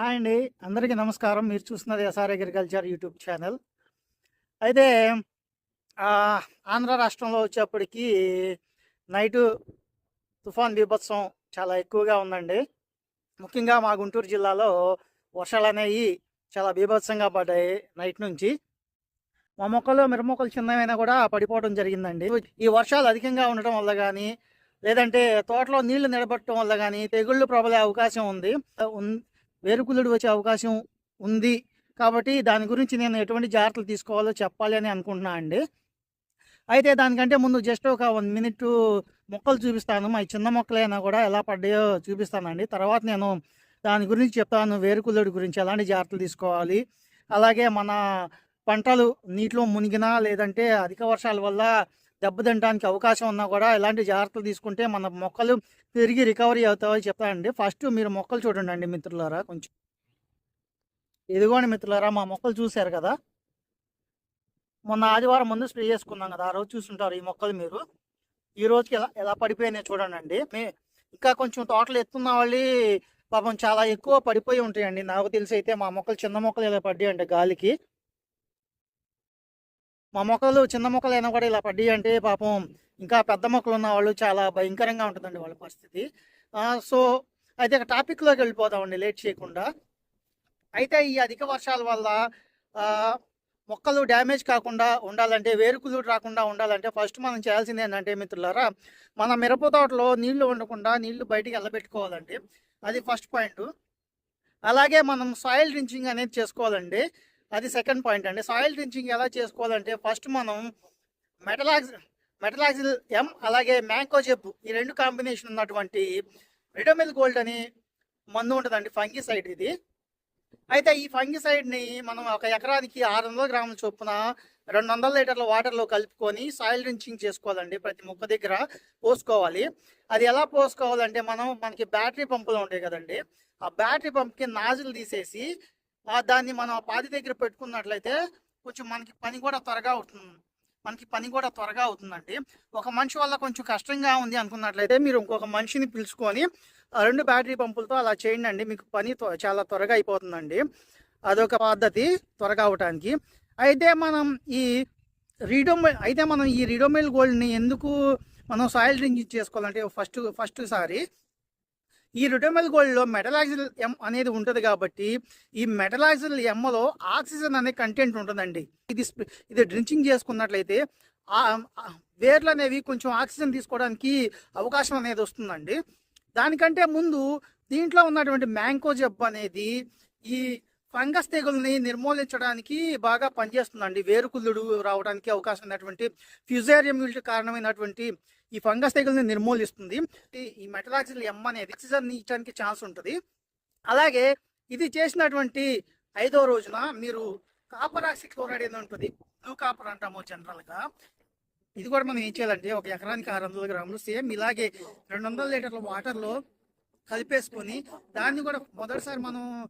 Hi అండి. అందరికీ నమస్కారం. మీరు చూస్తున్నది ఎస్ఆర్ అగ్రికల్చర్ యూట్యూబ్ ఛానల్ అయితే ఆంధ్ర రాష్ట్రంలో వచ్చేప్పటికి నైటు తుఫాన్ బీభత్సం చాలా ఎక్కువగా ఉందండి. ముఖ్యంగా మా గుంటూరు జిల్లాలో వర్షాలు అనేవి చాలా బీభత్సంగా పడ్డాయి నైట్ నుంచి. మా మొక్కలు మిర మొక్కలు చిన్నవైనా కూడా పడిపోవడం జరిగిందండి. ఈ వర్షాలు అధికంగా ఉండటం వల్ల కానీ లేదంటే తోటలో నీళ్ళు నిలబడటం వల్ల కానీ తెగుళ్ళు ప్రబలే అవకాశం ఉంది. వేరుకులుడు వచ్చే అవకాశం ఉంది. కాబట్టి దాని గురించి నేను ఎటువంటి జాగ్రత్తలు తీసుకోవాలో చెప్పాలి అని అనుకుంటున్నా అండి. అయితే దానికంటే ముందు జస్ట్ ఒక వన్ మినిట్ మొక్కలు చూపిస్తాను. మా చిన్న మొక్కలైనా కూడా ఎలా పడ్డాయో చూపిస్తానండి. తర్వాత నేను దాని గురించి చెప్తాను. వేరుకుళ్ళుడి గురించి ఎలాంటి జాగ్రత్తలు తీసుకోవాలి. అలాగే మన పంటలు నీటిలో మునిగినా లేదంటే అధిక వర్షాల వల్ల దెబ్బతినడానికి అవకాశం ఉన్నా కూడా ఇలాంటి జాగ్రత్తలు తీసుకుంటే మన మొక్కలు తిరిగి రికవరీ అవుతాయని చెప్తానండి ఫస్ట్ మీరు మొక్కలు చూడండి అండి మిత్రులారా కొంచెం. ఇదిగోండి మిత్రులారా మా మొక్కలు చూశారు కదా? మొన్న ఆదివారం ముందు స్ప్రే చేసుకున్నాం కదా ఆ రోజు చూసుంటారు ఈ మొక్కలు మీరు. ఈ రోజుకి ఎలా ఎలా పడిపోయినాయి చూడండి మే మీ ఇంకా కొంచెం తోటలు ఎత్తున్న వాళ్ళు పాపం చాలా ఎక్కువ పడిపోయి ఉంటాయండి. నాకు తెలిసి అయితే మా మొక్కలు చిన్న మొక్కలు ఇలా పడ్డాయి గాలికి. మా మొక్కలు చిన్న మొక్కలు అయినా కూడా ఇలా పడ్డాయి అంటే పాపం ఇంకా పెద్ద మొక్కలు ఉన్న వాళ్ళు చాలా భయంకరంగా ఉంటుందండి వాళ్ళ పరిస్థితి. సో అయితే ఒక టాపిక్లోకి వెళ్ళిపోదామండి లేట్ చేయకుండా. అయితే ఈ అధిక వర్షాల వల్ల మొక్కలు డ్యామేజ్ కాకుండా ఉండాలంటే వేరుకులు రాకుండా ఉండాలంటే ఫస్ట్ మనం చేయాల్సింది ఏంటంటే మిత్రులారా మన మిరప తోటలో నీళ్ళు ఉండకుండా నీళ్ళు బయటికి వెళ్ళబెట్టుకోవాలండి అది ఫస్ట్ పాయింట్ అలాగే మనం సాయిల్ రించింగ్ అనేది చేసుకోవాలండి. అది సెకండ్ పాయింట్ అండి. సాయిల్ డ్రించింగ్ ఎలా చేసుకోవాలంటే ఫస్ట్ మనం మెటలాక్స్ మెటలాక్సిల్ ఎం అలాగే మ్యాంకో చెప్పు ఈ రెండు కాంబినేషన్ ఉన్నటువంటి రిడోమిల్ గోల్డ్ అని మందు ఉంటుందండి ఫంగిసైడ్ ఇది. అయితే ఈ ఫంగిసైడ్ని మనం ఒక ఎకరానికి ఆరు వందల గ్రాముల చొప్పున రెండు వందల లీటర్ల వాటర్లో కలుపుకొని సాయిల్ డ్రించింగ్ చేసుకోవాలండి. ప్రతి మొక్క దగ్గర పోసుకోవాలి. అది ఎలా పోసుకోవాలంటే మనం మనకి బ్యాటరీ పంపులు ఉంటాయి కదండి. ఆ బ్యాటరీ పంప్కి నాజులు తీసేసి దాన్ని మనం ఆ పాది దగ్గర పెట్టుకున్నట్లయితే కొంచెం మనకి పని కూడా త్వరగా అవుతుంది. మనకి పని కూడా త్వరగా అవుతుందండి. ఒక మనిషి వల్ల కొంచెం కష్టంగా ఉంది అనుకున్నట్లయితే మీరు ఇంకొక మనిషిని పిలుచుకొని రెండు బ్యాటరీ పంపులతో అలా చేయండి అండి మీకు పని త్వ- చాలా త్వరగా అయిపోతుందండి. అదొక పద్ధతి త్వరగా అవటానికి. అయితే మనం ఈ రీడోమెల్ అయితే మనం ఈ రీడోమెల్ గోల్డ్ని ఎందుకు మనం సాయిల్ డ్రింకింగ్ చేసుకోవాలంటే ఫస్ట్ ఫస్ట్ సారి ఈ రిటోమెల్ గోల్డ్లో మెటలాక్సిల్ ఎం అనేది ఉంటుంది కాబట్టి ఈ మెటలాక్సిల్ ఎమ్మలో ఆక్సిజన్ అనే కంటెంట్ ఉంటుందండి. ఇది ఇది డ్రింకింగ్ చేసుకున్నట్లయితే వేర్లు అనేవి కొంచెం ఆక్సిజన్ తీసుకోవడానికి అవకాశం అనేది వస్తుందండి. దానికంటే ముందు దీంట్లో ఉన్నటువంటి మ్యాంకో జబ్బు అనేది ఈ ఫంగస్ తెగుల్ని నిర్మూలించడానికి బాగా పనిచేస్తుందండి. వేరుకుళ్ళుడు రావడానికి అవకాశం ఉన్నటువంటి ఫ్యూజేరియం కారణమైనటువంటి ఈ ఫంగస్ తెగుల్ని నిర్మూలిస్తుంది. ఈ- మెటలాక్సిల్ ఎమ్ అనేది ఆక్సిజన్ ఇచ్చడానికి ఛాన్స్ ఉంటుంది. అలాగే ఇది చేసినటువంటి ఐదో రోజున మీరు కాపర్ ఆక్సిక్లోరైడ్ అనేది ఉంటుంది. బ్లూ కాపర్ అంటాము జనరల్గా. ఇది కూడా మనం ఏం చేయాలంటే ఒక ఎకరానికి ఆరు వందల గ్రాములు సేమ్ ఇలాగే రెండు వందల లీటర్ల వాటర్లో కలిపేసుకొని దాన్ని కూడా మొదటిసారి మనం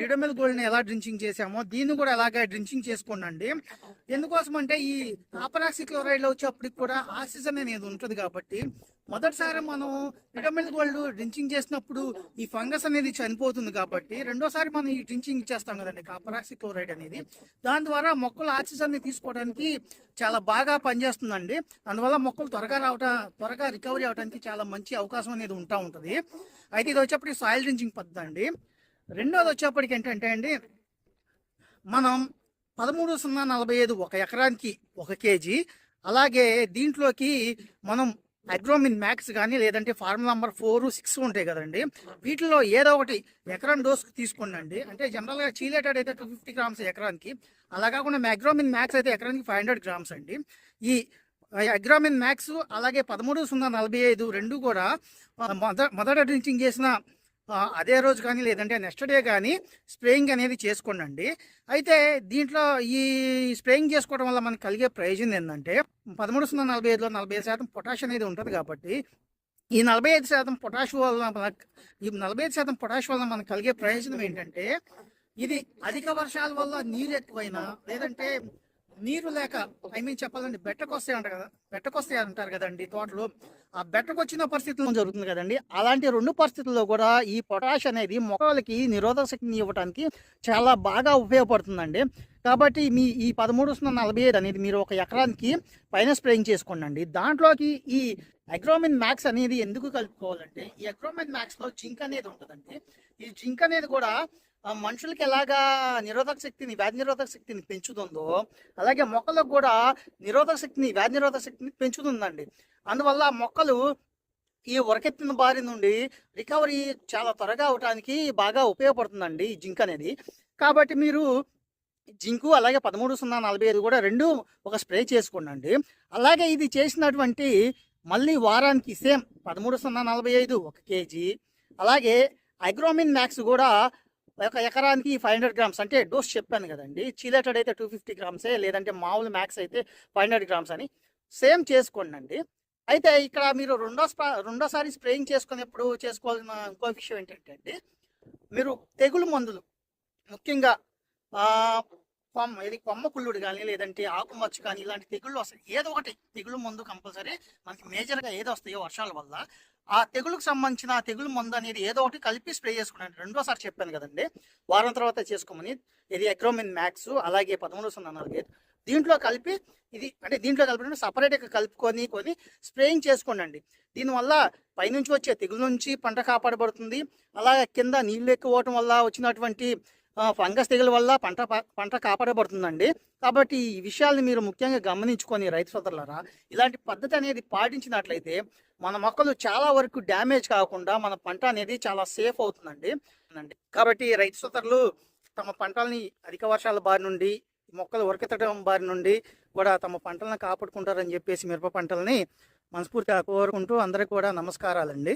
రిడమిల్ గోల్డ్ని ఎలా డ్రింకింగ్ చేసామో దీన్ని కూడా అలాగే డ్రింకింగ్ చేసుకోండి ఎందుకోసం అంటే ఈ కాపరాక్సి క్లోరైడ్లో వచ్చేప్పటికి కూడా ఆక్సిజన్ అనేది ఉంటుంది కాబట్టి మొదటిసారి మనం రిడమిల్ గోల్డ్ డ్రింకింగ్ చేసినప్పుడు ఈ ఫంగస్ అనేది చనిపోతుంది కాబట్టి రెండోసారి మనం ఈ డ్రింకింగ్ ఇచ్చేస్తాం కదండి కాపరాక్సి క్లోరైడ్ అనేది. దాని ద్వారా మొక్కలు ఆక్సిజన్ని తీసుకోవడానికి చాలా బాగా పనిచేస్తుందండి. అందువల్ల మొక్కలు త్వరగా రావటం త్వరగా రికవరీ అవడానికి చాలా మంచి అవకాశం అనేది ఉంటా ఉంటుంది. అయితే ఇది వచ్చేప్పటికి సాయిల్ డ్రింకింగ్ పద్ధతి అండి. రెండోది వచ్చేప్పటికి ఏంటంటే అండి మనం పదమూడు సున్నా నలభై ఐదు ఒక ఎకరానికి ఒక కేజీ అలాగే దీంట్లోకి మనం అగ్రోమిన్ మ్యాక్స్ కానీ లేదంటే ఫార్ములా నంబర్ ఫోర్ సిక్స్ ఉంటాయి కదండి వీటిలో ఏదో ఒకటి ఎకరం డోస్ తీసుకోండి అంటే జనరల్గా చీలేటెడ్ అయితే టూ ఫిఫ్టీ గ్రామ్స్ ఎకరానికి అలా కాకుండా మ్యాగ్రోమిన్ మ్యాక్స్ అయితే ఎకరానికి ఫైవ్ హండ్రెడ్ గ్రామ్స్ అండి. ఈ అగ్రామిన్ మ్యాక్స్ అలాగే పదమూడు సున్నా నలభై ఐదు రెండు కూడా మొద మొదట డ్రింకింగ్ చేసిన అదే రోజు కానీ లేదంటే నెక్స్ట్ డే కానీ స్ప్రేయింగ్ అనేది చేసుకోండి అయితే దీంట్లో ఈ స్ప్రేయింగ్ చేసుకోవడం వల్ల మనకు కలిగే ప్రయోజనం ఏంటంటే పదమూడు సున్నా నలభై ఐదులో నలభై ఐదు శాతం పొటాష్ అనేది ఉంటుంది కాబట్టి ఈ నలభై ఐదు శాతం పొటాష్ వల్ల మనకు ఈ నలభై ఐదు శాతం పొటాష్ వల్ల మనకు కలిగే ప్రయోజనం ఏంటంటే ఇది అధిక వర్షాల వల్ల నీరు ఎక్కువైనా లేదంటే నీరు లేక ఐ మీన్ చెప్పాలండి బెట్టకొస్తాయి అంటారు కదా బెట్టకొస్తాయి అంటారు కదండి తోటలో. ఆ బెట్టకొచ్చిన పరిస్థితుల్లో జరుగుతుంది కదండి. అలాంటి రెండు పరిస్థితుల్లో కూడా ఈ పొటాష్ అనేది మొక్కలకి నిరోధక శక్తిని ఇవ్వడానికి చాలా బాగా ఉపయోగపడుతుందండి. కాబట్టి మీ ఈ పదమూడు సున్నా నలభై ఐదు అనేది మీరు ఒక ఎకరానికి పైన స్ప్రేయింగ్ చేసుకోండి దాంట్లోకి ఈ అగ్రోమిన్ మ్యాక్స్ అనేది ఎందుకు కలుపుకోవాలంటే ఈ అగ్రోమిన్ మ్యాక్స్లో జింక్ అనేది ఉంటుందండి. ఈ జింక్ అనేది కూడా మనుషులకి ఎలాగా నిరోధక శక్తిని వ్యాధి నిరోధక శక్తిని పెంచుతుందో అలాగే మొక్కలకు కూడా నిరోధక శక్తిని వ్యాధి నిరోధక శక్తిని పెంచుతుందండి. అందువల్ల మొక్కలు ఈ ఉరకెత్తిన బారి నుండి రికవరీ చాలా త్వరగా అవడానికి బాగా ఉపయోగపడుతుందండి ఈ జింక్ అనేది. కాబట్టి మీరు జింకు అలాగే పదమూడు సున్నా నలభై ఐదు కూడా రెండు ఒక స్ప్రే చేసుకోండి అలాగే ఇది చేసినటువంటి మళ్ళీ వారానికి సేమ్ పదమూడు సున్నా నలభై ఐదు ఒక కేజీ. అలాగే అగ్రోమిన్ మ్యాక్స్ కూడా ఒక ఎకరానికి ఫైవ్ హండ్రెడ్ గ్రామ్స్ అంటే డోస్ చెప్పాను కదండి. చీలేటెడ్ అయితే టూ ఫిఫ్టీ గ్రామ్సే లేదంటే మామూలు మ్యాక్స్ అయితే ఫైవ్ హండ్రెడ్ గ్రామ్స్ అని. సేమ్ చేసుకోండి అండి. అయితే ఇక్కడ మీరు రెండో రెండోసారి స్ప్రేయింగ్ చేసుకునేప్పుడు చేసుకోవాల్సిన ఇంకో విషయం ఏంటంటే మీరు తెగులు మందులు ముఖ్యంగా కొమ్మ ఇది కొమ్మ కుళ్ళుడు కానీ లేదంటే ఆకుమచ్చ కానీ ఇలాంటి తెగుళ్ళు వస్తాయి. ఏదో ఒకటి తెగులు మందు కంపల్సరీ. మనకి మేజర్గా ఏదో వస్తాయో వర్షాల వల్ల. ఆ తెగులుకు సంబంధించిన ఆ తెగులు మందు అనేది ఏదో ఒకటి కలిపి స్ప్రే చేసుకున్నాను. రెండోసారి చెప్పాను కదండి. వారం తర్వాత చేసుకోమని. ఇది ఎక్రోమిన్ మ్యాక్స్ అలాగే పదమూడు సున్నా నాలుగు. దీంట్లో కలిపి ఇది అంటే దీంట్లో కలిపి సపరేట్గా కలుపుకొని కొని స్ప్రేయింగ్ చేసుకోండి దీనివల్ల పైనుంచి వచ్చే తెగులు నుంచి పంట కాపాడబడుతుంది. అలాగే కింద నీళ్ళు ఎక్కువ వల్ల వచ్చినటువంటి ఫంగస్ తెగుల వల్ల పంట పంట కాపాడబడుతుందండి. కాబట్టి ఈ విషయాల్ని మీరు ముఖ్యంగా గమనించుకొని రైతు సోదరులరా ఇలాంటి పద్ధతి అనేది పాటించినట్లయితే మన మొక్కలు చాలా వరకు డ్యామేజ్ కాకుండా మన పంట అనేది చాలా సేఫ్ అవుతుందండి. అండి. కాబట్టి రైతు సోదరులు తమ పంటల్ని అధిక వర్షాల బారి నుండి మొక్కలు ఉరకెత్తడం బారి నుండి కూడా తమ పంటలను కాపాడుకుంటారని చెప్పేసి మిరప పంటల్ని మనస్ఫూర్తిగా కోరుకుంటూ అందరికీ కూడా నమస్కారాలండి.